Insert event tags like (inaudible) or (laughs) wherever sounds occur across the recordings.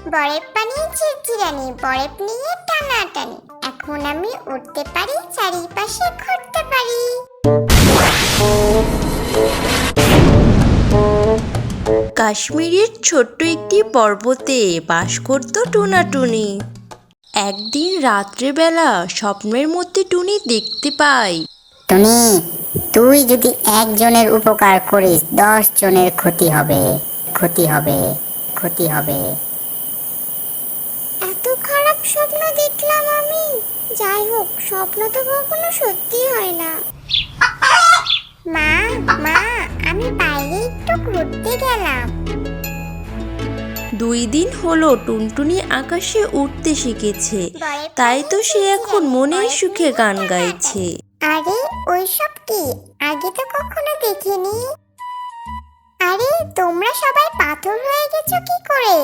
বরফ পানিয়ে চিরচিরানি বরফ নিয়ে টানাটানি। এখন আমি উঠতে পারি চারিপাশে ঘুরতে পারি। কাশ্মীরের ছোট্ট একটি পর্বতে বাস করত টুনাটুনি একদিন রাত্রেবেলা স্বপ্নের মধ্যে টুনি দেখতে পায়। টুনি তুই যদি একজনের উপকার করিস দশ জনের ক্ষতি হবে ক্ষতি হবে ক্ষতি হবে। স্বপ্ন দেখলাম আমি। যাই হোক স্বপ্ন তো কখনো সত্যি হয় না। মা মা আমি বাইরে একটু ঘুরতে গেলাম। দুই দিন হলো টুনটুনি আকাশে উঠতে শিখেছে। তাই তো সে এখন মনের সুখে গান গাইছে। আরে ওইসব কি? আগে তো কখনো দেখিনি। আরে তোমরা সবাই পাথর হয়ে গেছো কি করে?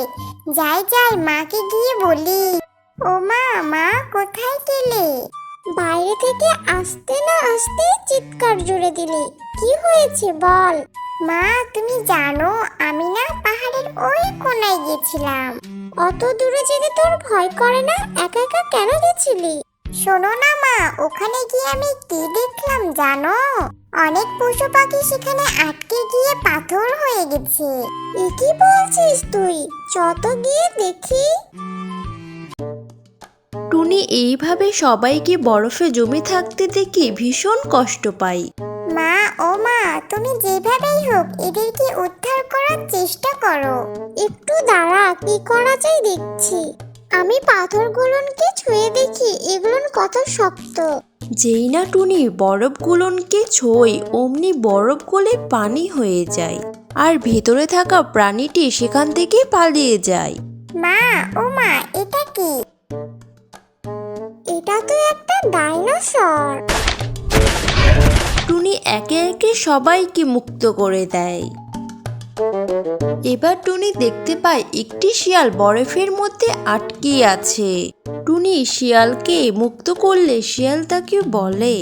যাই যাই মাকে গিয়ে বলি। ও মা কোথায় গেলে? বাইরে থেকে আসতে না আসতে চিৎকার জুড়ে দিলি। কি হয়েছে বল? মা, তুমি জানো, আমি না পাহাড়ের ওই কোনায় গেছিলাম। অত দূরে যেতে তোর ভয় করে না? একা একা কেন গেছিলি? শোনো না মা, ওখানে গিয়ে আমি কি দেখলাম জানো? অনেক পশু পাখি সেখানে আটকে গিয়ে পাথর হয়ে গেছে। কি বলছিস তুই? যত গিয়ে দেখি। টুনি এইভাবে সবাইকে বরফে জমে থাকতে দেখে ভীষণ কষ্ট পায়। মা ও মা তুমি যেভাবেই হোক এদেরকে উদ্ধার করার চেষ্টা করো। একটু দাঁড়া কি করা যায় দেখছি। আমি পাথরগুলোকে ছুঁয়ে দেখি এগুলো কত শক্ত। যেই না টুনি বরফগুলোনকে ছোঁয় অমনি বরফ গলে পানি হয়ে যায়। আর ভেতরে থাকা প্রাণীটি সেখান থেকে পালিয়ে যায়। মা ও মা এটা কি? একটা ডাইনোসর। টুনি একে একে সবাইকে মুক্ত করে দেয়। এবার টুনি দেখতে পায় একটি শিয়াল বরফের মধ্যে আটকে আছে। টুনি শিয়ালকে মুক্ত করলে শিয়াল তাকে বলে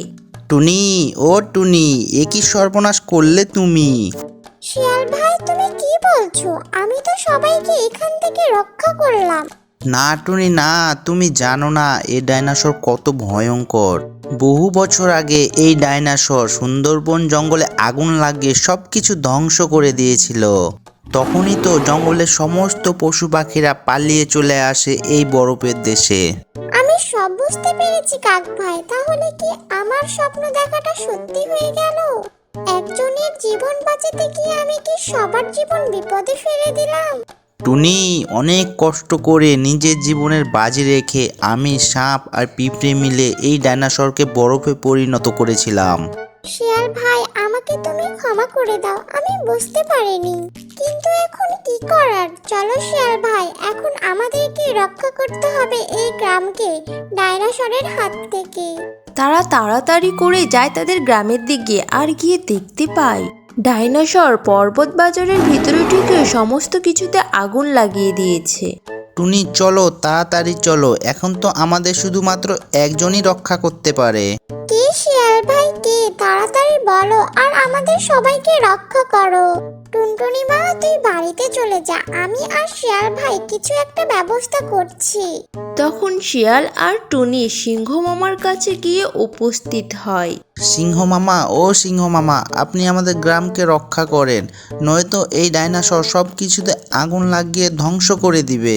টুনি ও টুনি এ কি সর্বনাশ করলে তুমি? শিয়াল ভাই তুমি কি বলছো? আমি তো সবাইকে এখান থেকে রক্ষা করলাম। না টুনি, না, তুমি জানো না, এই ডাইনোসর কত ভয়ঙ্কর। বহু বছর আগে এই ডাইনোসর সুন্দরবন জঙ্গলে আগুন লাগিয়ে সব কিছু ধ্বংস করে দিয়েছিল। তখনই তো জঙ্গলের সমস্ত পশু পাখিরা পালিয়ে চলে আসে এই বরফের দেশে। আমি সব বুঝতে পেরেছি কাক ভাই, তাহলে কি আমার স্বপ্ন দেখাটা সত্যি হয়ে গেল? একজনের জীবন বাঁচাতে গিয়ে আমি কি সবার জীবন বিপদে ফেলে দিলাম? টুনি অনেক কষ্ট করে নিজের জীবনের বাজি রেখে আমি সাপ আর পিঁপড়ে মিলে এই ডাইনোসরকে বরফে পরিণত করেছিলাম। শিয়াল ভাই আমাকে তুমি ক্ষমা করে দাও আমি বুঝতে পারিনি। কিন্তু এখন কি করার? চলো শিয়াল ভাই এখন আমাদেরকে রক্ষা করতে হবে এই গ্রামকে ডাইনোসরের হাত থেকে। তারা তাড়াতাড়ি করে যায় তাদের গ্রামের দিকে আর গিয়ে দেখতে পায়। ডাইনোসর পর্বত বাজারের ভিতরে ঢুকে সমস্ত কিছুতে আগুন লাগিয়ে দিয়েছে। টুনি চলো তাড়াতাড়ি চলো। এখন তো আমাদের শুধুমাত্র একজনই রক্ষা করতে পারে। কে শিয়াল ভাই কে? তাড়াতাড়ি বলো আর আমাদের সবাইকে রক্ষা করো। টুনটুনি মা তুই বাড়িতে চলে যা। আমি আর শিয়াল ভাই কিছু একটা ব্যবস্থা করছি। তখন শিয়াল আর টুনি সিংহ মামার কাছে গিয়ে উপস্থিত হয়। সিংহ মামা ও সিংহ মামা আপনি আমাদের গ্রামকে রক্ষা করেন নয়তো এই ডাইনোসর সব কিছুতে আগুন লাগিয়ে ধ্বংস করে দিবে।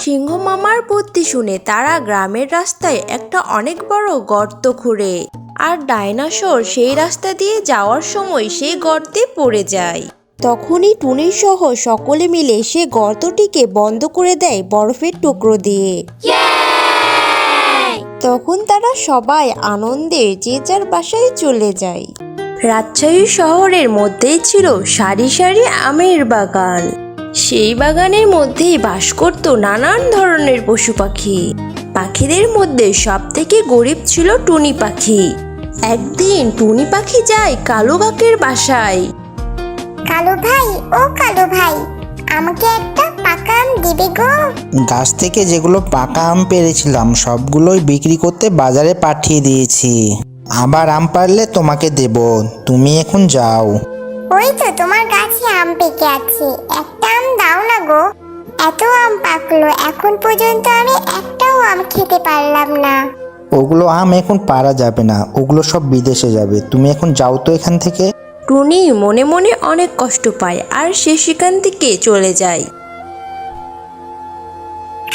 সিংহ মামার বুদ্ধি শুনে তারা গ্রামের রাস্তায় একটা অনেক বড় গর্ত খুঁড়ে। আর ডাইনোসর সেই রাস্তা দিয়ে যাওয়ার সময় সেই গর্তে পড়ে যায়। তখনই টুনি সহ সকলে মিলে সে গর্তটিকে বন্ধ করে দেয় বরফের টুকরো দিয়ে। তখন তারা সবাই আনন্দে যে যার বাসায় চলে যায়। রাজশাহী শহরের মধ্যেই ছিল সারি সারি আমের বাগান। সেই বাগানের মধ্যেই বাস করত নানান ধরনের পশু পাখি। পাখিদের মধ্যে সব থেকে গরিব ছিল টুনি পাখি। একদিন টুনি পাখি যায় কালো কাকের বাসায়। কালো ভাই ও কালো ভাই আমাকে একটা পাকা আম দিবে গো। গাছ থেকে যেগুলো পাকা আম পেরেছিলাম সবগুলোই বিক্রি করতে বাজারে পাঠিয়ে দিয়েছি। আবার আম পারলে তোমাকে দেব তুমি এখন যাও। ওই তো তোমার গাছে আম পেকে আছে একটা আম দাও না গো। এত আম পাকলো এখন পর্যন্ত আমি একটাও আম খেতে পারলাম না। ওগুলো আম এখন পারা যাবে না ওগুলো সব বিদেশে যাবে। তুমি এখন যাও তো এখান থেকে। টুনি মনে মনে অনেক কষ্ট পায় আর সে সেখান থেকে চলে যায়।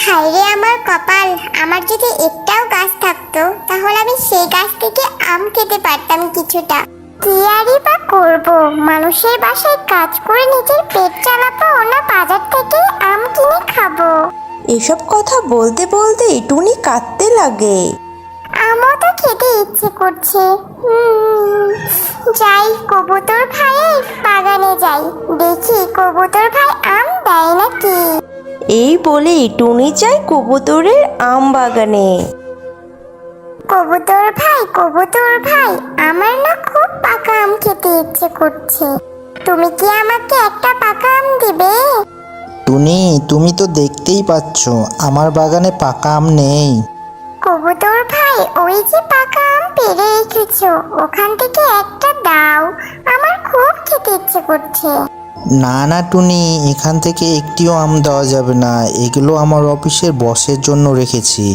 হায়রে আমার কপাল আমার যদি একটাও গাছ থাকতো তাহলে আমি সেই গাছ থেকে আম খেতে পারতাম কিছুটা। কি আরই বা করব? মানুষের বাসায় কাজ করে নিজের পেট চালাবো না বাজার থেকে আম কিনে খাব। এসব কথা বলতে বলতেই টুনি কাঁদতে লাগে। আমও তো খেতে ইচ্ছে করছে। যাই কবুতর ভাইয়ের বাগানে যাই। দেখি কবুতর ভাই আম দেয় নাকি? এই বলেই টুনি যায় কবুতরের আম বাগানে। কবুতর ভাই কবুতর ভাই আমার না খুব পাকা আম খেতে ইচ্ছে করছে। তুমি কি আমাকে একটা পাকা আম দিবে? টুনি তুমি তো দেখতেই পাচ্ছ আমার বাগানে পাকা আম নেই। কবুতর ভাই ওই যে পাকা আম পেরে রেখেছো ওখান থেকে একটা দাও আমার খুব খেতে ইচ্ছে করছে। না না টুনি এখান থেকে একটিও আম দেওয়া যাবে না এগুলো আমার অফিসের বসের জন্য রেখেছি।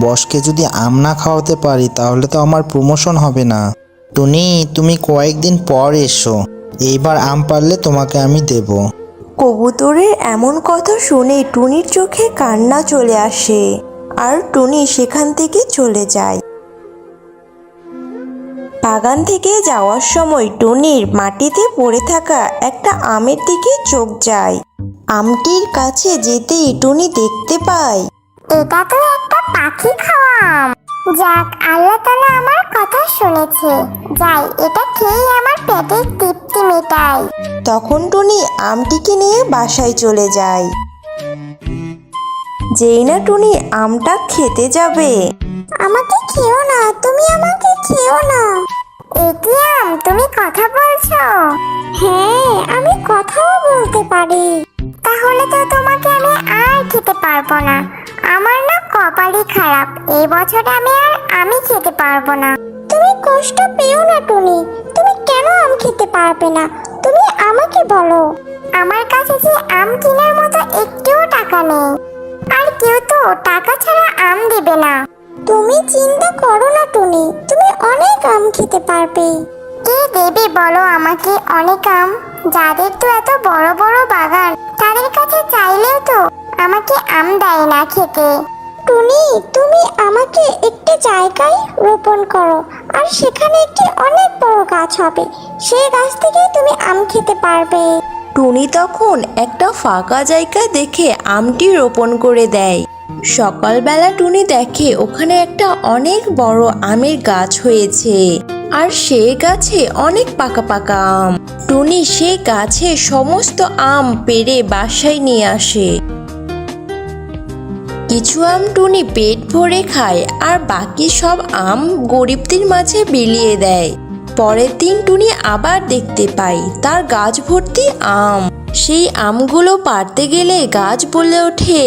বসকে যদি আম না খাওয়াতে পারি তাহলে তো আমার প্রমোশন হবে না। টুনি তুমি কয়েকদিন পর এসো এইবার আম পারলে তোমাকে আমি দেব। কবুতরের এমন কথা শুনে টুনির চোখে কান্না চলে আসে। আর টুনি সেখান থেকে চলে যায়। বাগান থেকে যাওয়ার সময় টুনির মাটিতে পড়ে থাকা একটা আমের দিকে চোখ যায়। আমটির কাছে যেতেই টুনি দেখতে পায় এটা তো একটা পাখি খাওয়া আম। যাক আল্লাহ তালা আমার কথা শুনেছে। যাই এটা খেয়েই আমার পেটের তৃপ্তি মেটাই তখন টুনি আমটিকে নিয়ে বাসায় চলে যায়। যেই না টুনি আমটা খেতে যাবে। আমাকে খেও না, তুমি আমাকে খেও না। এটি আম তুমি কথা বলছো? হ্যাঁ আমি কথাও বলতে পারি। তাহলে তো তোমাকে আমি আর খেতে পারব না। আমার না কপালই খারাপ। এই বছরে আমি আর আমি খেতে পারব না। তুমি কষ্ট পেও না টুনি। তুমি কেন আম খেতে পারবে না? তুমি আমাকে বলো। আমার কাছে যে আম কেনার মতো একটুও টাকা নেই। কেউ তো টাকা ছাড়া আম দেবে না। তুমি চিন্তা করো না টুনি, তুমি অনেক আম খেতে পারবে। কে দেবে বলো আমাকে অনেক আম? যাদের তো এত বড় বড় বাগান, তাদের কাছে চাইলেও তো আমাকে আম দেয় না খেতে। টুনি, তুমি আমাকে একটি জায়গায় রোপণ করো, আর সেখানে একটি অনেক বড় গাছ হবে। সেই গাছ থেকেই তুমি আম খেতে পারবে। টুনি তখন একটা ফাঁকা জায়গা দেখে আমটি রোপণ করে দেয়। সকালবেলা টুনি দেখে ওখানে একটা অনেক বড় আমের গাছ হয়েছে, আর সে গাছে অনেক পাকা পাকা আম। টুনি সেই গাছে সমস্ত আম পেড়ে বাসায় নিয়ে আসে। কিছু আম টুনি পেট ভরে খায়, আর বাকি সব আম গরিবদের মাঝে বিলিয়ে দেয়। পরের দিন টুনি আবার দেখতে পাই তার গাছ ভর্তি আম। সেই আমগুলো পারতে গেলে গাছ বলে ওঠে।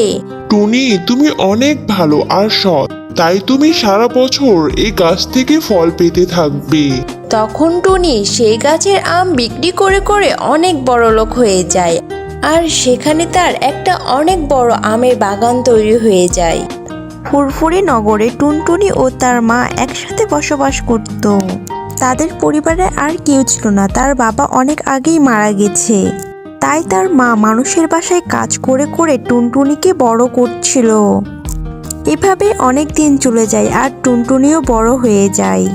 টুনি তুমি অনেক ভালো আর সৎ তাই তুমি সারা বছর এই গাছ থেকে ফল পেতে থাকবে। তখন টুনি সেই গাছের আম বিক্রি করে করে অনেক বড় লোক হয়ে যায় আর সেখানে তার একটা অনেক বড় আমের বাগান তৈরি হয়ে যায়। ফুরফুরি নগরে টুনটুনি ও তার মা একসাথে বসবাস করত। তাদের পরিবারে আর কেউ ছিল না। তার বাবা অনেক আগেই মারা গেছে। তাই তার মা মানুষের বাসায় কাজ করে করে টুনটুনিকে বড় করছিল। এভাবে অনেক দিন চলে যায় আর টুনটুনিও বড় হয়ে যায়।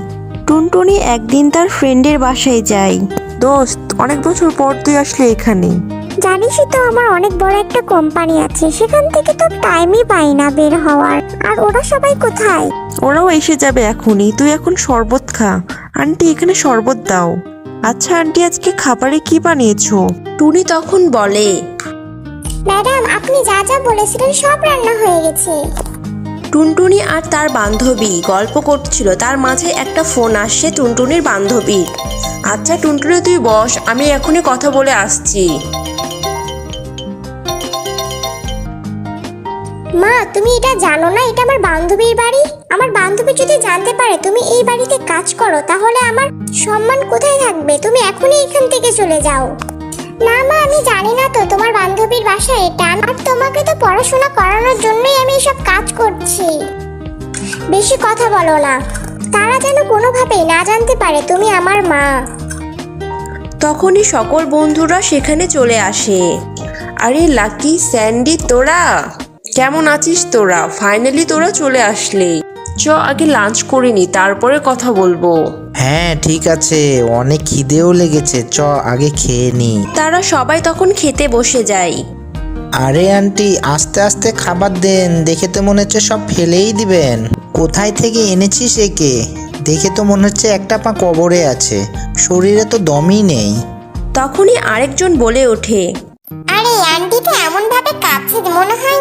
টুনটুনি একদিন তার ফ্রেন্ডের বাসায় যায়। দোস্ত, অনেক বছর পর তুই আসলে এখানে। জানিসই তো আমার অনেক বড় একটা কোম্পানি আছে সেখান থেকে তো টাইমই পাই না বের হওয়ার। আর ওরা সবাই কোথায়? ওরাও এসে যাবে এখনই তুই এখন শরবত খা। আন্টি এখানে শরবত দাও। আচ্ছা আন্টি আজকে খাবারে কি বানিয়েছো? টুনি তখন বলে ম্যাডাম আপনি যা যা বলেছিলেন সব রান্না হয়ে গেছে। টুনটুনি আর তার বান্ধবী গল্প করছিল, তার মাঝে একটা ফোন আসছে টুনটুনির বান্ধবীর আচ্ছা টুনটুনি, তুই বস, আমি এখনই কথা বলে আসছি। মা, তুমি এটা জানো না, এটা আমার বান্ধবীর বাড়ি? আমার বান্ধবী যদি জানতে পারে তুমি এই বাড়িতে কাজ করো, তাহলে আমার সম্মান কোথায় থাকবে? তুমি এখনই এখান থেকে চলে যাও। না মা, আমি জানি না তো, তোমার বান্ধবীর বাসা এটা। আর তোমাকে তো পড়াশোনা করানোর জন্যই আমি এসব কাজ করছি। বেশি কথা বলো না। তারা যেন কোনোভাবেই না জানতে পারে তুমি আমার মা। তখনই সকল বন্ধুরা সেখানে চলে আসে। আরে, লাকি, স্যান্ডি, তোরা? কেমন আছিস তোরা? ফাইনালি তোরা চলে আসলে। চ, আগে লাঞ্চ করে নি, তারপরে কথা বলব। হ্যাঁ ঠিক আছে। অনেক খিদেও লেগেছে। চ আগে খেয়ে নি। তারা সবাই তখন খেতে বসে যায়। আরে আন্টি আস্তে আস্তে খাবার দেন। দেখে তো মনে হচ্ছে সব ফেলেই দিবেন। কোথায় থেকে এনেছিস একে? দেখে তো মনে হচ্ছে একটা পা কবরে আছে। শরীরে তো দমই নেই। তখনই আরেকজন বলে ওঠে আরে আন্টি তো এমন ভাবে কাঁপছে যে মনে হয়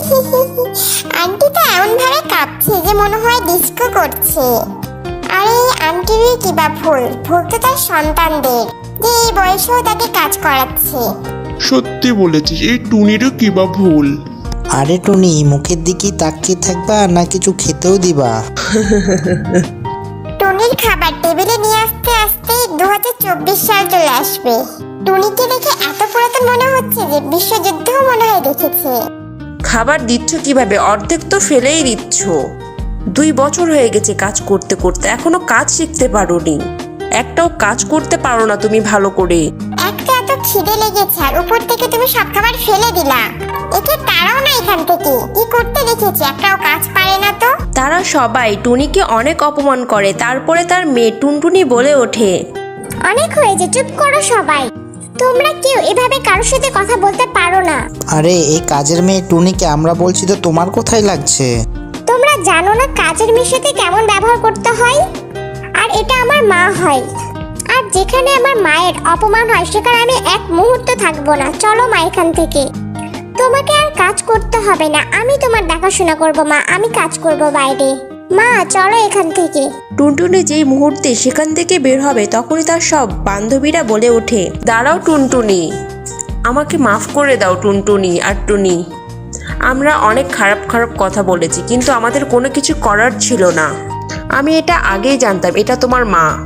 (laughs) আন্টি তো এমন ভাবে কাঁপছে যে মনে হয় ডিস্কো করছে। আরে আন্টির কি বা ভুল? ভুল তো তার সন্তানদের। যে এই বয়সেও তাকে কাজ করাচ্ছে। সত্যি বলেছিস এই টুনিরও কি বা ভুল? আরে টুনি মুখের দিকে তাকিয়ে থাকবা না কিছু খেতেও দিবা? টুনির খাবার টেবিলে নিয়ে আসতে আসতে দু হাজার চব্বিশ সাল চলে আসবে। টুনিকে দেখে এত পুরাতন মনে হচ্ছে যে বিশ্বযুদ্ধও মনে হয় দেখেছে। খাবার দিচ্ছ কীভাবে? অর্ধেক তো ফেলেই দিচ্ছ। দুই বছর হয়ে গেছে কাজ করতে করতে এখনও কাজ শিখতে পারোনি। একটাও কাজ করতে পারো না তুমি ভালো করে। একটা এত খিদে লেগেছে আর উপর থেকে তুমি সব খাবার ফেলে দিলা। একে তারাও না এখান থেকে। কি করতে দেখেছি? একটাও কাজ পারে না তো। তারা সবাই টুনিকে অনেক অপমান করে তারপরে তার মেয়ে টুনটুনি বলে ওঠে। অনেক হয়েছে চুপ করো সবাই। তোমরা কেউ এভাবে কারোর সাথে কথা বলতে পারো না। আরে এই কাজের মেয়ে টুনিকে আমরা বলছি তো তোমার কোথায় লাগছে? তোমরা জানো না কাজের সাথে কেমন ব্যবহার করতে হয়? আর এটা আমার মা হয়। আর যেখানে আমার মায়ের অপমান হয়, সেখানে আমি এক মুহূর্ত থাকব না। চলো মা এখান থেকে। তোমাকে আর কাজ করতে হবে না। আমি তোমার দেখাশোনা করব, মা। আমি কাজ করব বাইরে। মা, চলো এখান থেকে। টুনটুনি যেই মুহূর্তে সেখান থেকে বের হবে, তখনই তার সব বান্ধবীরা বলে ওঠে, দাঁড়াও টুনটুনি। আমাকে মাফ করে দাও টুনটুনি আর টুনি আমরা অনেক খারাপ খারাপ কথা বলেছি কিন্তু আমাদের কোনো কিছু করার ছিল না। আমি এটা আগেই জানতাম এটা তোমার মা।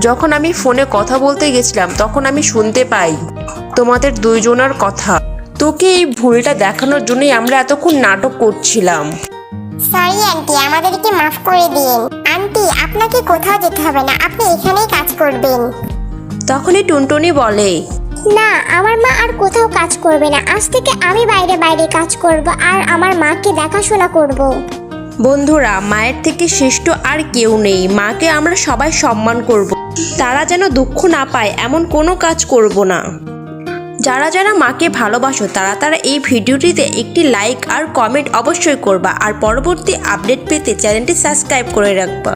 যখন আমি ফোনে কথা বলতে গেছিলাম তখন আমি শুনতে পাই তোমাদের দুইজনের কথা। তোকে এই ভুলটা দেখানোর জন্যই আমরা এতক্ষণ নাটক করছিলাম। সরি আন্টি আমাদেরকে মাফ করে দিন। আন্টি আপনাকে কোথাও যেতে হবে না আপনি এখানেই কাজ করবেন। তখনই টুনটুনি বলে না, আমার মা আর কোথাও কাজ করবে না। আজ থেকে আমি বাইরে বাইরে কাজ করব আর আমার মাকে দেখাশোনা করব। বন্ধুরা, মায়ের থেকে শ্রেষ্ঠ আর কেউ নেই। মাকে আমরা সবাই সম্মান করব। তারা যেন দুঃখ না পায়, এমন কোনো কাজ করব না। যারা যারা মাকে ভালোবাসো, তারা তারা এই ভিডিওটিতে একটি লাইক আর কমেন্ট অবশ্যই করবা। আর পরবর্তী আপডেট পেতে চ্যানেলটি সাবস্ক্রাইব করে রাখবা।